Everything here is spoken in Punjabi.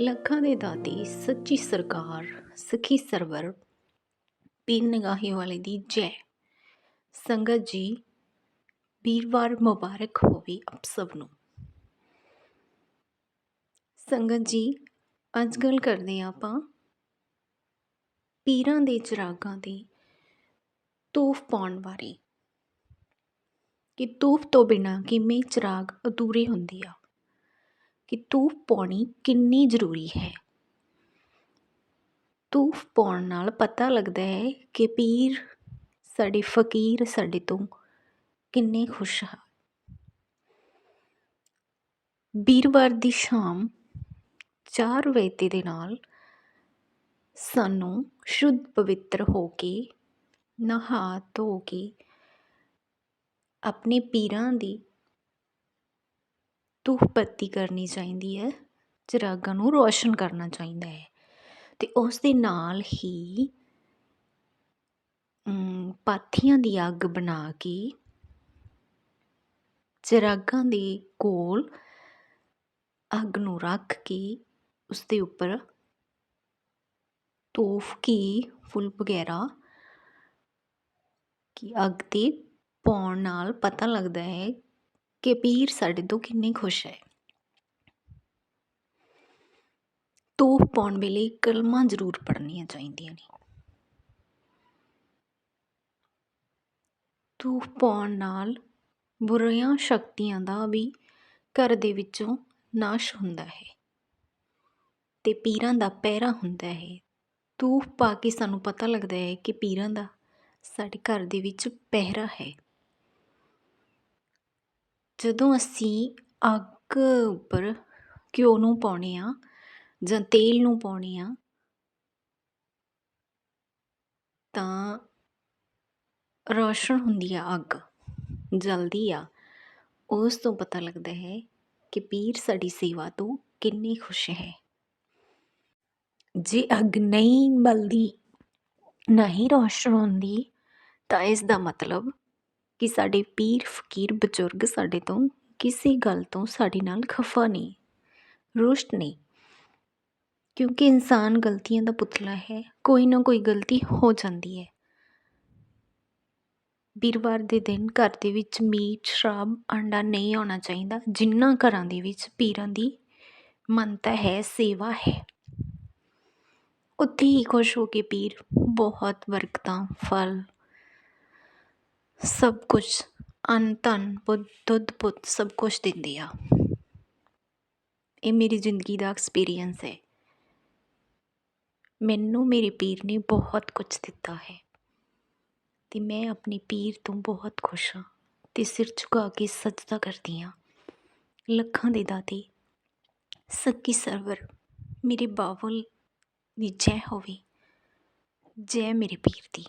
ਲੱਖਾਂ ਦੇ ਦਾਤੇ, ਸੱਚੀ ਸਰਕਾਰ, ਸਖੀ ਸਰਵਰ, ਪੀਰ ਨਿਗਾਹੇ ਵਾਲੇ ਦੀ ਜੈ। ਸੰਗਤ ਜੀ, ਵੀਰਵਾਰ ਮੁਬਾਰਕ ਹੋਵੇ ਆਪ ਸਭ ਨੂੰ। ਸੰਗਤ ਜੀ, ਅੱਜ ਗੱਲ ਕਰਦੇ ਹਾਂ ਆਪਾਂ ਪੀਰਾਂ ਦੇ ਚਿਰਾਗਾਂ ਦੀ ਤੂਫ ਪਾਉਣ ਬਾਰੇ। ਕਿ ਤੂਫ ਤੋਂ ਬਿਨਾਂ ਕਿਵੇਂ ਚਿਰਾਗ ਅਧੂਰੇ ਹੁੰਦੀ ਆ। ਕਿ ਤੂਫ ਪਾਉਣੀ ਕਿੰਨੀ ਜ਼ਰੂਰੀ ਹੈ। ਤੂਫ ਪਾਉਣ ਨਾਲ ਪਤਾ ਲੱਗਦਾ ਹੈ ਕਿ ਪੀਰ ਸਾਡੇ ਫਕੀਰ ਸਾਡੇ ਤੋਂ ਕਿੰਨੇ ਖੁਸ਼ ਹਨ ਵੀਰਵਾਰ ਦੀ ਸ਼ਾਮ 4 ਵਜੇ ਦੇ ਨਾਲ ਸਾਨੂੰ ਸ਼ੁੱਧ ਪਵਿੱਤਰ ਹੋ ਕੇ, ਨਹਾ ਧੋ ਕੇ, ਆਪਣੇ ਪੀਰਾਂ ਦੀ ਧੂਫ ਬੱਤੀ ਕਰਨੀ ਚਾਹੀਦੀ ਹੈ, ਚਿਰਾਗਾਂ ਨੂੰ ਰੌਸ਼ਨ ਕਰਨਾ ਚਾਹੀਦਾ ਹੈ। ਅਤੇ ਉਸ ਦੇ ਨਾਲ ਹੀ ਪਾਥੀਆਂ ਦੀ ਅੱਗ ਬਣਾ ਕੇ ਚਿਰਾਗਾਂ ਦੇ ਕੋਲ ਅੱਗ ਨੂੰ ਰੱਖ ਕੇ ਉਸ ਦੇ ਉੱਪਰ ਤੋਫ ਕੀ, ਫੁੱਲ ਵਗੈਰਾ ਕਿ ਅੱਗ ਤੇ ਪਾਉਣ ਨਾਲ ਪਤਾ ਲੱਗਦਾ ਹੈ ਕਿ ਪੀਰ ਸਾਡੇ ਤੋਂ ਕਿੰਨੇ ਖੁਸ਼ ਹੈ। ਤੋਫ ਪਾਉਣ ਵੇਲੇ ਕਲਮਾਂ ਜ਼ਰੂਰ ਪੜ੍ਹਨੀਆਂ ਚਾਹੀਦੀਆਂ ਨੇ। ਧੂਫ ਪਾਉਣ ਨਾਲ ਬੁਰੀਆਂ ਸ਼ਕਤੀਆਂ ਦਾ ਵੀ ਘਰ ਦੇ ਵਿੱਚੋਂ ਨਾਸ਼ ਹੁੰਦਾ ਹੈ ਤੇ ਪੀਰਾਂ ਦਾ ਪਹਿਰਾ ਹੁੰਦਾ ਹੈ। ਧੂਫ ਪਾ ਕੇ ਸਾਨੂੰ ਪਤਾ ਲੱਗਦਾ ਹੈ ਕਿ ਪੀਰਾਂ ਦਾ ਸਾਡੇ ਘਰ ਦੇ ਵਿੱਚ ਪਹਿਰਾ ਹੈ। ਜਦੋਂ ਅਸੀਂ ਅੱਗ ਉੱਪਰ ਘਿਓ ਨੂੰ ਪਾਉਣੇ ਹਾਂ ਜਾਂ ਤੇਲ ਨੂੰ ਪਾਉਣੇ ਹਾਂ ਤਾਂ ਰੌਸ਼ਨ ਹੁੰਦੀ ਆ ਅੱਗ, ਜਲਦੀ ਆ। ਉਸ ਤੋਂ ਪਤਾ ਲੱਗਦਾ ਹੈ ਕਿ ਪੀਰ ਸਾਡੀ ਸੇਵਾ ਤੋਂ ਕਿੰਨੀ ਖੁਸ਼ ਹੈ। ਜੇ ਅੱਗ ਨਹੀਂ ਬਲਦੀ, ਨਹੀਂ ਰੌਸ਼ਨ ਹੁੰਦੀ, ਤਾਂ ਇਸ ਦਾ ਮਤਲਬ ਕਿ ਸਾਡੇ ਪੀਰ ਫਕੀਰ ਬਜ਼ੁਰਗ ਸਾਡੇ ਤੋਂ ਕਿਸੇ ਗੱਲ ਤੋਂ ਸਾਡੇ ਨਾਲ ਖਫਾ ਨਹੀਂ ਰੁਸ਼ਟ ਨਹੀਂ। ਕਿਉਂਕਿ ਇਨਸਾਨ ਗਲਤੀਆਂ ਦਾ ਪੁਤਲਾ ਹੈ, ਕੋਈ ਨਾ ਕੋਈ ਗਲਤੀ ਹੋ ਜਾਂਦੀ ਹੈ। ਵੀਰਵਾਰ ਦੇ ਦਿਨ ਘਰ ਦੇ ਵਿੱਚ ਮੀਟ, ਸ਼ਰਾਬ ਅੰਡਾ ਨਹੀਂ ਆਉਣਾ ਚਾਹੀਦਾ, ਜਿੰਨਾ ਘਰਾਂ ਦੇ ਵਿੱਚ ਪੀਰਾਂ ਦੀ ਮੰਨਤਾ ਹੈ, ਸੇਵਾ ਹੈ। ਉੱਥੇ ਹੀ ਖੁਸ਼ ਹੋ ਕੇ ਪੀਰ ਬਹੁਤ ਬਰਕਤਾਂ, ਫਲ ਸਭ ਕੁਛ ਅੰਨ ਧਨ ਪੁੱਤ ਦੁੱਧ, ਪੁੱਤ ਸਭ ਕੁਛ ਦਿੰਦੇ ਆ। ਇਹ ਮੇਰੀ ਜ਼ਿੰਦਗੀ ਦਾ ਐਕਸਪੀਰੀਅੰਸ ਹੈ। ਮੈਨੂੰ ਮੇਰੇ ਪੀਰ ਨੇ ਬਹੁਤ ਕੁਝ ਦਿੱਤਾ ਹੈ ਤੇ ਮੈਂ ਆਪਣੇ ਪੀਰ ਤੋਂ ਬਹੁਤ ਖੁਸ਼ ਹਾਂ ਤੇ ਸਿਰ ਝੁਕਾ ਕੇ ਸਜਦਾ ਕਰਦੀ ਹਾਂ। ਲੱਖਾਂ ਦੇ ਦਾਤੇ, ਸੱਕੀ ਸਰਵਰ, ਮੇਰੇ ਬਾਵਲ ਦੀ ਜੈ ਹੋਵੇ, ਜੈ ਮੇਰੇ ਪੀਰ ਦੀ।